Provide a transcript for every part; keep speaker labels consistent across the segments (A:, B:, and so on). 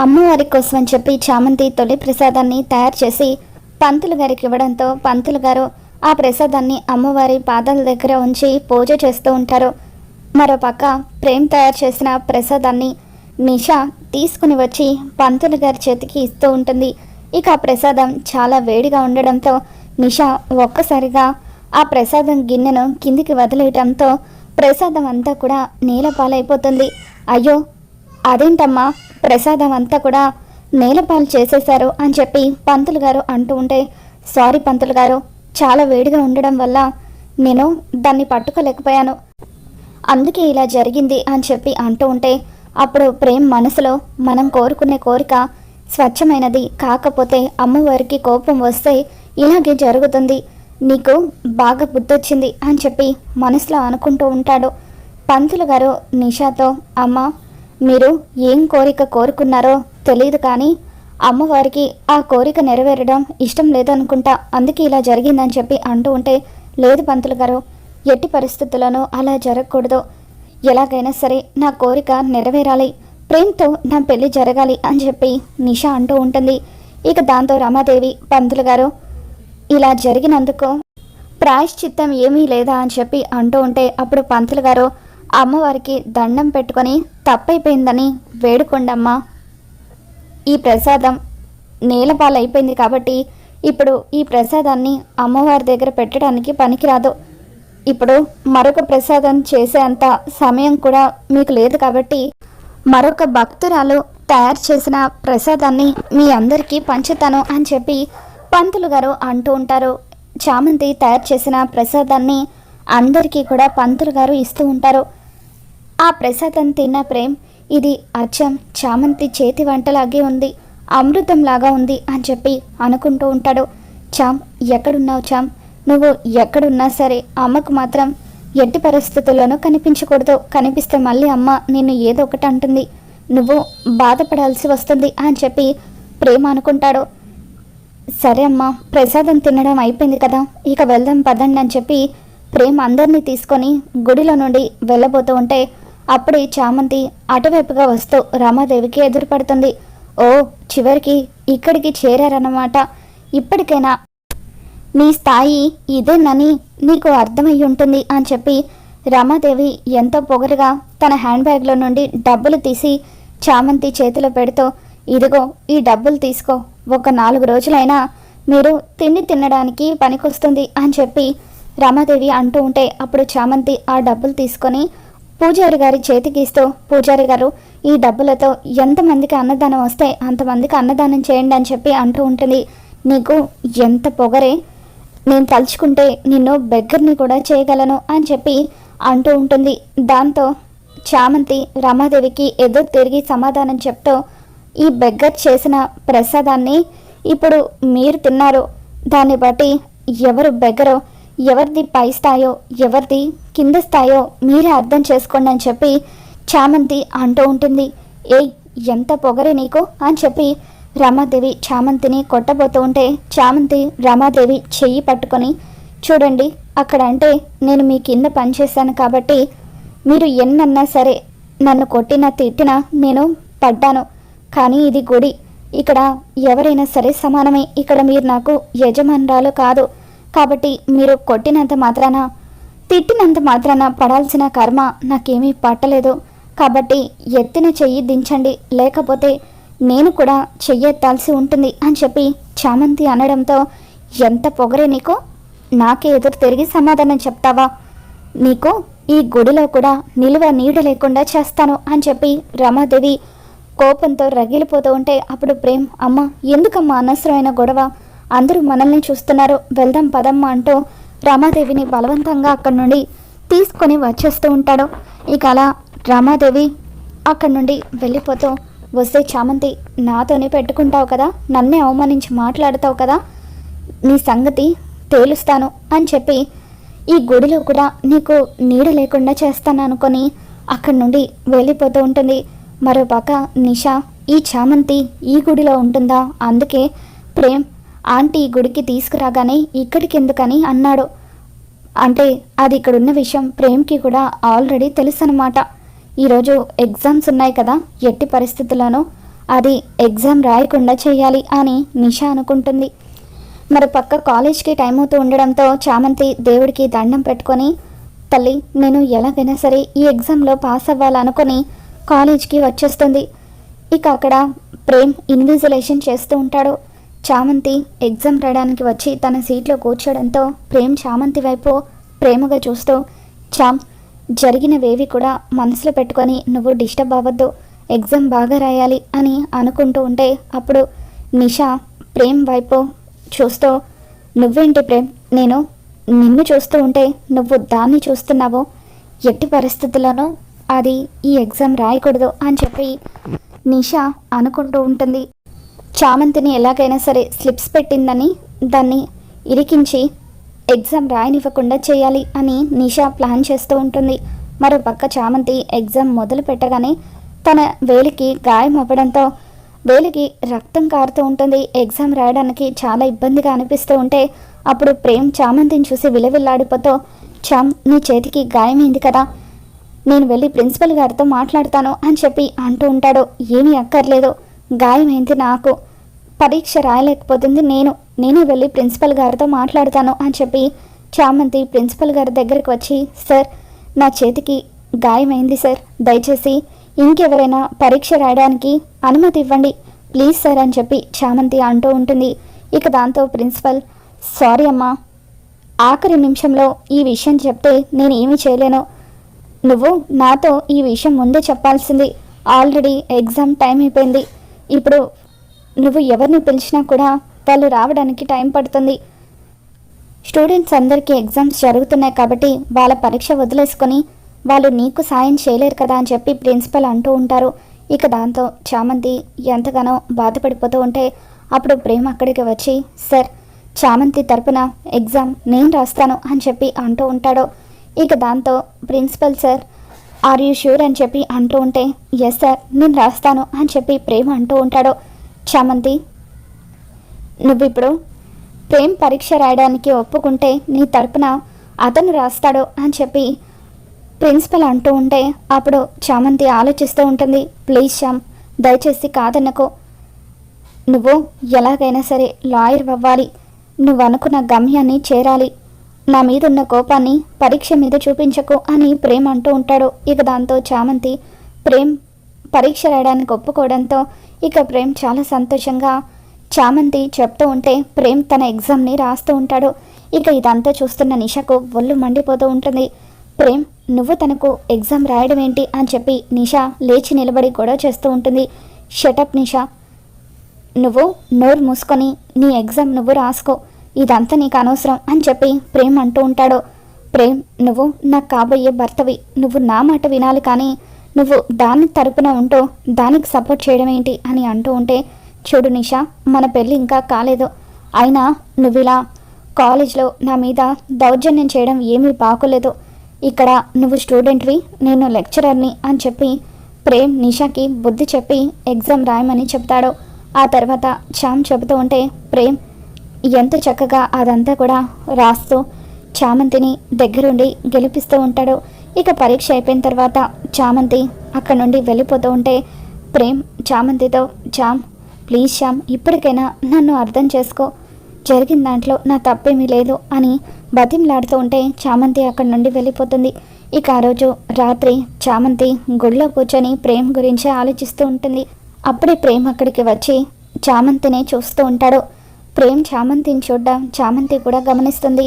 A: అమ్మవారి కోసం అని చెప్పి చామంతి తొలి ప్రసాదాన్ని తయారు చేసి పంతులు గారికి ఇవ్వడంతో పంతులు గారు ఆ ప్రసాదాన్ని అమ్మవారి పాదాల దగ్గర ఉంచి పూజ చేస్తూ ఉంటారు. మరోపక్క ప్రేమ్ తయారు చేసిన ప్రసాదాన్ని నిషా తీసుకుని వచ్చి పంతులు గారి చేతికి ఇస్తూ ఉంటుంది. ఇక ఆ ప్రసాదం చాలా వేడిగా ఉండడంతో నిషా ఒక్కసారిగా ఆ ప్రసాదం గిన్నెను కిందికి వదిలేయటంతో ప్రసాదం అంతా కూడా నీల పాలైపోతుంది అయ్యో అదేంటమ్మా? ప్రసాదం అంతా కూడా నేలపాలు చేసేశారు అని చెప్పి పంతులు గారు అంటూ ఉంటే సారీ పంతులు గారు చాలా వేడిగా ఉండడం వల్ల నేను దాన్ని పట్టుకోలేకపోయాను. అందుకే ఇలా జరిగింది అని చెప్పి అంటూ ఉంటే అప్పుడు ప్రేమ్ మనసులో మనం కోరుకునే కోరిక స్వచ్ఛమైనది కాకపోతే అమ్మవారికి కోపం వస్తే ఇలాగే జరుగుతుంది. నీకు బాగా బుద్ధొచ్చింది అని చెప్పి మనసులో అనుకుంటూ ఉంటాడు. పంతులు గారు నిషాతో అమ్మ మీరు ఏం కోరిక కోరుకున్నారో తెలియదు కానీ అమ్మవారికి ఆ కోరిక నెరవేరడం ఇష్టం లేదనుకుంటా అందుకే ఇలా జరిగిందని చెప్పి అంటూ ఉంటే లేదు పంతులు గారు ఎట్టి పరిస్థితుల్లోనూ అలా జరగకూడదు. ఎలాగైనా సరే నా కోరిక నెరవేరాలి. ప్రేమ్తో నా పెళ్ళి జరగాలి అని చెప్పి నిషా అంటూ ఉంటుంది. ఇక దాంతో రమాదేవి పంతులు గారు ఇలా జరిగినందుకు ప్రాయశ్చిత్తం ఏమీ లేదా అని చెప్పి అంటూ ఉంటే అప్పుడు పంతులు గారు అమ్మవారికి దండం పెట్టుకొని తప్పైపోయిందని వేడుకోండమ్మా. ఈ ప్రసాదం నేలపాలైపోయింది కాబట్టి ఇప్పుడు ఈ ప్రసాదాన్ని అమ్మవారి దగ్గర పెట్టడానికి పనికిరాదు. ఇప్పుడు మరొక ప్రసాదం చేసేంత సమయం కూడా మీకు లేదు కాబట్టి మరొక భక్తురాలు తయారు చేసిన ప్రసాదాన్ని మీ అందరికీ పంచుతాను అని చెప్పి పంతులు గారు అంటూ ఉంటారు. చామంతి తయారు చేసిన ప్రసాదాన్ని అందరికీ కూడా పంతులు గారు ఇస్తూ ఉంటారు. ఆ ప్రసాదం తిన్న ప్రేమ్ ఇది అచ్చం చామంతి చేతి వంటలాగే ఉంది అమృతంలాగా ఉంది అని చెప్పి అనుకుంటూ ఉంటాడు. చామ్ ఎక్కడున్నావు చామ్ నువ్వు ఎక్కడున్నా సరే అమ్మకు మాత్రం ఎట్టి పరిస్థితుల్లోనూ కనిపించకూడదు. కనిపిస్తే మళ్ళీ అమ్మ నిన్ను ఏదో ఒకటి అంటుంది. నువ్వు బాధపడాల్సి వస్తుంది అని చెప్పి ప్రేమ అనుకుంటాడు. సరే అమ్మా ప్రసాదం తినడం అయిపోయింది కదా ఇక వెళ్దాం పదండి అని చెప్పి ప్రేమ అందరినీ తీసుకొని గుడిలో నుండి వెళ్ళబోతూ ఉంటే అప్పుడే చామంతి అటువైపుగా వస్తూ రామాదేవికి ఎదురుపడుతుంది. ఓ చివరికి ఇక్కడికి చేరారన్నమాట. ఇప్పటికైనా నీ స్థాయి ఇదేనని నీకు అర్థమై ఉంటుంది అని చెప్పి రమాదేవి ఎంతో పొగరుగా తన హ్యాండ్ బ్యాగ్లో నుండి డబ్బులు తీసి చామంతి చేతిలో పెడుతూ ఇదిగో ఈ డబ్బులు తీసుకో. ఒక నాలుగు రోజులైనా మీరు తిండి తినడానికి పనికొస్తుంది అని చెప్పి రమాదేవి అంటూ ఉంటే అప్పుడు చామంతి ఆ డబ్బులు తీసుకొని పూజారి గారి చేతికి ఇస్తూ పూజారి గారు ఈ డబ్బులతో ఎంతమందికి అన్నదానం వస్తే అంతమందికి అన్నదానం చేయండి అని చెప్పి అంటూ ఉంటుంది. నీకు ఎంత పొగరే నేను తలుచుకుంటే నిన్ను బెగ్గర్ని కూడా చేయగలను అని చెప్పి అంటూ ఉంటుంది. దాంతో చామంతి రమాదేవికి ఎదురు తిరిగి సమాధానం చెప్తూ ఈ బెగ్గర్ చేసిన ప్రసాదాన్ని ఇప్పుడు మీరు తిన్నారు. దాన్ని బట్టి ఎవరు బెగ్గరో ఎవరిది పై స్థాయో ఎవరిది కింద స్థాయో మీరే అర్థం చేసుకోండి అని చెప్పి చామంతి అంటూ ఉంటుంది. ఏయ్ ఎంత పొగరే నీకు? అని చెప్పి రమాదేవి చామంతిని కొట్టబోతూ ఉంటే చామంతి రమాదేవి చెయ్యి పట్టుకొని చూడండి అక్కడ అంటే నేను మీ కింద పనిచేశాను కాబట్టి మీరు ఎన్నన్నా సరే నన్ను కొట్టినా తిట్టినా నేను పడ్డాను. కానీ ఇది గుడి. ఇక్కడ ఎవరైనా సరే సమానమే. ఇక్కడ మీరు నాకు యజమానురాలు కాదు. కాబట్టి మీరు కొట్టినంత మాత్రాన తిట్టినంత మాత్రాన పడాల్సిన కర్మ నాకేమీ పట్టలేదు. కాబట్టి ఎత్తిన చెయ్యి దించండి. లేకపోతే నేను కూడా చెయ్యెత్తాల్సి ఉంటుంది అని చెప్పి చామంతి అనడంతో ఎంత పొగరే నీకు? నాకే ఎదురు తిరిగి సమాధానం చెప్తావా? నీకు ఈ గుడిలో కూడా నిలువ నీడ లేకుండా చేస్తాను అని చెప్పి రమాదేవి కోపంతో రగిలిపోతూ ఉంటే అప్పుడు ప్రేమ్ అమ్మ ఎందుకమ్మా అనవసరమైన గొడవ? అందరూ మనల్ని చూస్తున్నారు. వెళ్దాం పదమ్మా అంటూ రమాదేవిని బలవంతంగా అక్కడి నుండి తీసుకొని వచ్చేస్తూ ఉంటాడు. ఇక అలా రమాదేవి అక్కడి నుండి వెళ్ళిపోతూ వస్తే చామంతి నాతోనే పెట్టుకుంటావు కదా? నన్నే అవమానించి మాట్లాడతావు కదా? నీ సంగతి తేలుస్తాను అని చెప్పి ఈ గుడిలో కూడా నీకు నీడ లేకుండా చేస్తాను అనుకొని అక్కడి నుండి వెళ్ళిపోతూ ఉంటుంది. మరోపక్క నిషా ఈ చామంతి ఈ గుడిలో ఉంటుందా? అందుకే ప్రేమ్ ఆంటీ గుడికి తీసుకురాగానే ఇక్కడికి ఎందుకని అన్నాడు. అంటే అది ఇక్కడున్న విషయం ప్రేమ్కి కూడా ఆల్రెడీ తెలుసు అనమాట ఈరోజు ఎగ్జామ్స్ ఉన్నాయి కదా ఎట్టి పరిస్థితుల్లోనూ అది ఎగ్జామ్ రాయకుండా చేయాలి అని నిషా అనుకుంటుంది. మరి పక్క కాలేజ్కి టైం అవుతూ ఉండడంతో చామంతి దేవుడికి దండం పెట్టుకొని తల్లి నేను ఎలాగైనా సరే ఈ ఎగ్జామ్లో పాస్ అవ్వాలనుకొని కాలేజ్కి వచ్చేస్తుంది. ఇక అక్కడ ప్రేమ్ ఇన్విజిలేషన్ చేస్తూ ఉంటాడు. చామంతి ఎగ్జామ్ రాయడానికి వచ్చి తన సీట్లో కూర్చోడంతో ప్రేమ్ చామంతి వైపు ప్రేమగా చూస్తూ చామ్ జరిగినవేవి కూడా మనసులో పెట్టుకొని నువ్వు డిస్టర్బ్ అవ్వద్దు. ఎగ్జామ్ బాగా రాయాలి అని అనుకుంటూ ఉంటే అప్పుడు నిషా ప్రేమ్ వైపు చూస్తూ నువ్వేంటి ప్రేమ్? నేను నిన్ను చూస్తూ ఉంటే నువ్వు దాన్ని చూస్తున్నావు. ఎట్టి పరిస్థితుల్లోనూ అది ఈ ఎగ్జామ్ రాయకూడదు అని చెప్పి నిషా అనుకుంటూ ఉంటుంది. చామంతిని ఎలాగైనా సరే స్లిప్స్ పెట్టిందని దాన్ని ఇరికించి ఎగ్జామ్ రాయనివ్వకుండా చేయాలి అని నిషా ప్లాన్ చేస్తూ ఉంటుంది. మరో పక్క చామంతి ఎగ్జామ్ మొదలు పెట్టగానే తన వేలికి గాయం అవ్వడంతో వేలికి రక్తం కారుతూ ఉంటుంది. ఎగ్జామ్ రాయడానికి చాలా ఇబ్బందిగా అనిపిస్తూ ఉంటే అప్పుడు ప్రేమ్ చామంతిని చూసి విలవిల్లాడిపోతూ చామ్ నీ చేతికి గాయమైంది కదా. నేను వెళ్ళి ప్రిన్సిపల్ గారితో మాట్లాడతాను అని చెప్పి అంటూ ఉంటాడు. ఏమీ అక్కర్లేదు. గాయమైంది నాకు. పరీక్ష రాయలేకపోతుంది నేను. నేనే వెళ్ళి ప్రిన్సిపల్ గారితో మాట్లాడతాను అని చెప్పి చామంతి ప్రిన్సిపల్ గారి దగ్గరికి వచ్చి సార్ నా చేతికి గాయమైంది సార్. దయచేసి ఇంకెవరైనా పరీక్ష రాయడానికి అనుమతి ఇవ్వండి. ప్లీజ్ సార్ అని చెప్పి చామంతి అంటూ ఉంటుంది. ఇక దాంతో ప్రిన్సిపల్ సారీ అమ్మా. ఆఖరి నిమిషంలో ఈ విషయం చెప్తే నేను ఏమీ చేయలేను. నువ్వు నాతో ఈ విషయం ముందే చెప్పాల్సింది. ఆల్రెడీ ఎగ్జామ్ టైం అయిపోయింది. ఇప్పుడు నువ్వు ఎవరిని పిలిచినా కూడా వాళ్ళు రావడానికి టైం పడుతుంది. స్టూడెంట్స్ అందరికీ ఎగ్జామ్స్ జరుగుతున్నాయి కాబట్టి వాళ్ళ పరీక్ష వదిలేసుకొని వాళ్ళు నీకు సాయం చేయలేరు కదా అని చెప్పి ప్రిన్సిపల్ అంటూ ఉంటారు. ఇక దాంతో చామంతి ఎంతగానో బాధపడిపోతూ ఉంటే అప్పుడు ప్రేమ అక్కడికి వచ్చి సార్ చామంతి తరపున ఎగ్జామ్ నేను రాస్తాను అని చెప్పి అంటూ ఉంటాడు. ఇక దాంతో principal sir are you sure అని చెప్పి అంటూ ఉంటే ఎస్ సార్ నేను రాస్తాను అని చెప్పి ప్రేమ అంటూ ఉంటాడు. చామంతి నువ్వు ఇప్పుడు ప్రేమ్ పరీక్ష రాయడానికి ఒప్పుకుంటే నీ తరపున అతను రాస్తాడు అని చెప్పి ప్రిన్సిపల్ అంటూ ఉంటే అప్పుడు చామంతి ఆలోచిస్తూ ఉంటుంది. ప్లీజ్ శ్యామ్ దయచేసి కాదనుకో. నువ్వు ఎలాగైనా సరే లాయర్ అవ్వాలి. నువ్వు అనుకున్న గమ్యాన్ని చేరాలి. నా మీదున్న కోపాన్ని పరీక్ష మీద చూపించకు అని ప్రేమ్ అంటూ ఉంటాడు. ఇక దాంతో చామంతి ప్రేమ్ పరీక్ష రాయడానికి ఒప్పుకోవడంతో ఇక ప్రేమ్ చాలా సంతోషంగా చామంతి చెప్తూ ఉంటే ప్రేమ్ తన ఎగ్జామ్ని రాస్తూ ఉంటాడు. ఇక ఇదంతా చూస్తున్న నిషకు ఒళ్ళు మండిపోతూ ఉంటుంది. ప్రేమ్ నువ్వు తనకు ఎగ్జామ్ రాయడం ఏంటి? అని చెప్పి నిషా లేచి నిలబడి గొడవ చేస్తూ ఉంటుంది. షటప్ నిషా నువ్వు నోరు మూసుకొని నీ ఎగ్జామ్ నువ్వు రాసుకో. ఇదంతా నీకు అనవసరం అని చెప్పి ప్రేమ్ అంటూ ఉంటాడు. ప్రేమ్ నువ్వు నాకు కాబోయే భర్తవి. నువ్వు నా మాట వినాలి కానీ నువ్వు దాని తరపున ఉంటూ దానికి సపోర్ట్ చేయడం ఏంటి అని అంటూ ఉంటే చూడు నిషా మన పెళ్ళి ఇంకా కాలేదు. అయినా నువ్వు ఇలా కాలేజ్లో నా మీద దౌర్జన్యం చేయడం ఏమీ బాగోలేదు. ఇక్కడ నువ్వు స్టూడెంట్వి నేను లెక్చరర్ని అని చెప్పి ప్రేమ్ నిషాకి బుద్ధి చెప్పి ఎగ్జామ్ రాయమని చెప్తాడు. ఆ తర్వాత శ్యామ్ చెబుతూ ఉంటే ప్రేమ్ ఎంత చక్కగా అదంతా కూడా రాస్తూ చామంతిని దగ్గరుండి గెలిపిస్తూ ఉంటాడు. ఇక పరీక్ష అయిపోయిన తర్వాత చామంతి అక్కడ నుండి వెళ్ళిపోతూ ఉంటే ప్రేమ్ చామంతితో చామ్ ప్లీజ్ శ్యామ్ ఇప్పటికైనా నన్ను అర్థం చేసుకో. జరిగిన దాంట్లో నా తప్పేమీ లేదు అని బతిమలాడుతూ ఉంటే చామంతి అక్కడి నుండి వెళ్ళిపోతుంది. ఇక ఆ రోజు రాత్రి చామంతి గుళ్ళో కూర్చొని ప్రేమ్ గురించి ఆలోచిస్తూ ఉంటుంది. అప్పుడే ప్రేమ్ అక్కడికి వచ్చి చామంతిని చూస్తూ ఉంటాడు. ప్రేమ్ చామంతిని చూడ్డం చామంతి కూడా గమనిస్తుంది.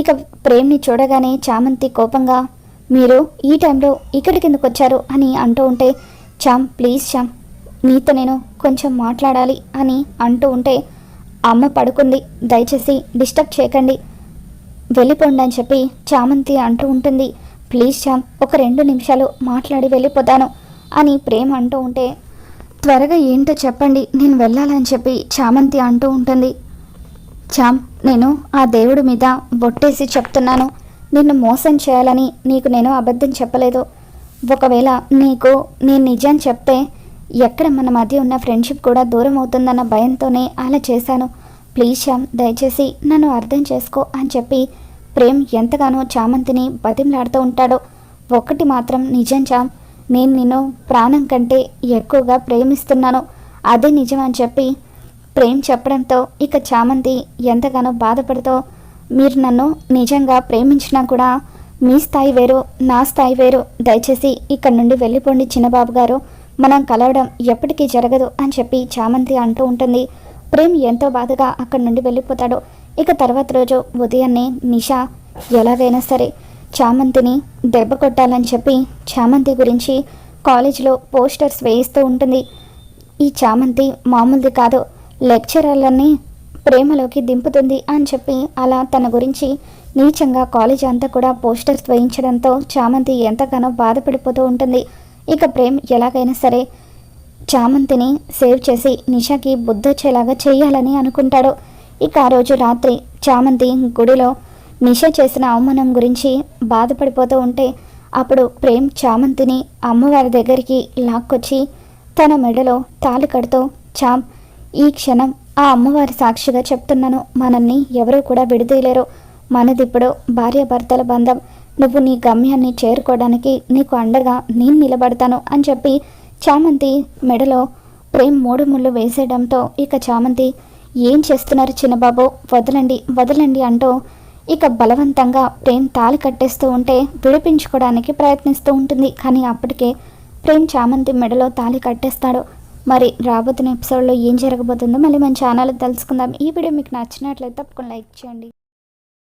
A: ఇక ప్రేమ్ని చూడగానే చామంతి కోపంగా మీరు ఈ టైంలో ఇక్కడి ఎందుకు వచ్చారు అని అంటూ ఉంటే చామ్ ప్లీజ్ చామ్ నీతో నేను కొంచెం మాట్లాడాలి అని అంటూ ఉంటే అమ్మ పడుకుంది. దయచేసి డిస్టర్బ్ చేయకండి. వెళ్ళిపోండి అని చెప్పి చామంతి అంటూ ఉంటుంది. ప్లీజ్ చామ్ ఒక రెండు నిమిషాలు మాట్లాడి వెళ్ళిపోతాను అని ప్రేమ అంటూ ఉంటే త్వరగా ఏంటో చెప్పండి. నేను వెళ్ళాలని చెప్పి చామంతి అంటూ ఉంటుంది. చామ్ నేను ఆ దేవుడి మీద బొట్టేసి చెప్తున్నాను. నిన్ను మోసం చేయాలని నీకు నేను అబద్ధం చెప్పలేదు. ఒకవేళ నీకు నేను నిజం చెప్తే ఎక్కడ మన మధ్య ఉన్న ఫ్రెండ్షిప్ కూడా దూరం అవుతుందన్న భయంతోనే అలా చేశాను. ప్లీజ్ శ్యామ్ దయచేసి నన్ను అర్థం చేసుకో అని చెప్పి ప్రేమ్ ఎంతగానో చామంతిని బతిమలాడుతూ ఉంటాడో. ఒకటి మాత్రం నిజం చామ్ నేను నిన్ను ప్రాణం కంటే ఎక్కువగా ప్రేమిస్తున్నాను. అదే నిజం అని చెప్పి ప్రేమ్ చెప్పడంతో ఇక చామంతి ఎంతగానో బాధపడుతూ మీరు నన్ను నిజంగా ప్రేమించినా కూడా మీ స్థాయి వేరు నా స్థాయి వేరు. దయచేసి ఇక్కడ నుండి వెళ్ళిపోండి చిన్నబాబు గారు. మనం కలవడం ఎప్పటికీ జరగదు అని చెప్పి చామంతి అంటూ ఉంటుంది. ప్రేమ్ ఎంతో బాధగా అక్కడి నుండి వెళ్ళిపోతాడు. ఇక తర్వాత రోజు ఉదయాన్నే నిషా ఎలాగైనా సరే చామంతిని దెబ్బ కొట్టాలని చెప్పి చామంతి గురించి కాలేజీలో పోస్టర్స్ వేయిస్తూ ఉంటుంది. ఈ చామంతి మామూలుది కాదు. లెక్చరర్లని ప్రేమలోకి దింపుతుంది అని చెప్పి అలా తన గురించి నీచంగా కాలేజ్ అంతా కూడా పోస్టర్స్ వేయించడంతో చామంతి ఎంతగానో బాధపడిపోతూ ఉంటుంది. ఇక ప్రేమ్ ఎలాగైనా సరే చామంతిని సేవ్ చేసి నిషాకి బుద్ధొచ్చేలాగా చేయాలని అనుకుంటాడు. ఇక ఆ రోజు రాత్రి చామంతి గుడిలో నిష చేసిన అవమానం గురించి బాధపడిపోతూ ఉంటే అప్పుడు ప్రేమ్ చామంతిని అమ్మవారి దగ్గరికి లాక్కొచ్చి తన మెడలో తాళి కడుతూ చామ్ ఈ క్షణం ఆ అమ్మవారి సాక్షిగా చెప్తున్నాను. మనల్ని ఎవరూ కూడా విడదీయలేరు. మనదిప్పుడు భార్యాభర్తల బంధం. నువ్వు నీ గమ్యాన్ని చేరుకోవడానికి నీకు అండగా నేను నిలబడతాను అని చెప్పి చామంతి మెడలో ప్రేమ్ మూడు ముళ్ళు వేసేయడంతో ఇక చామంతి ఏం చేస్తున్నారు చిన్నబాబు? వదలండి వదలండి అంటూ ఇక బలవంతంగా ప్రేమ్ తాళి కట్టేస్తూ ఉంటే విడిపించుకోవడానికి ప్రయత్నిస్తూ ఉంటుంది. కానీ అప్పటికే ప్రేమ్ చామంతి మెడలో తాళి కట్టేస్తాడు. మరి రాబోతున్న ఎపిసోడ్లో ఏం జరగబోతుందో మళ్ళీ మన ఛానల్ తెలుసుకుందాం. ఈ వీడియో మీకు నచ్చినట్లయితే తప్పకుండా లైక్ చేయండి.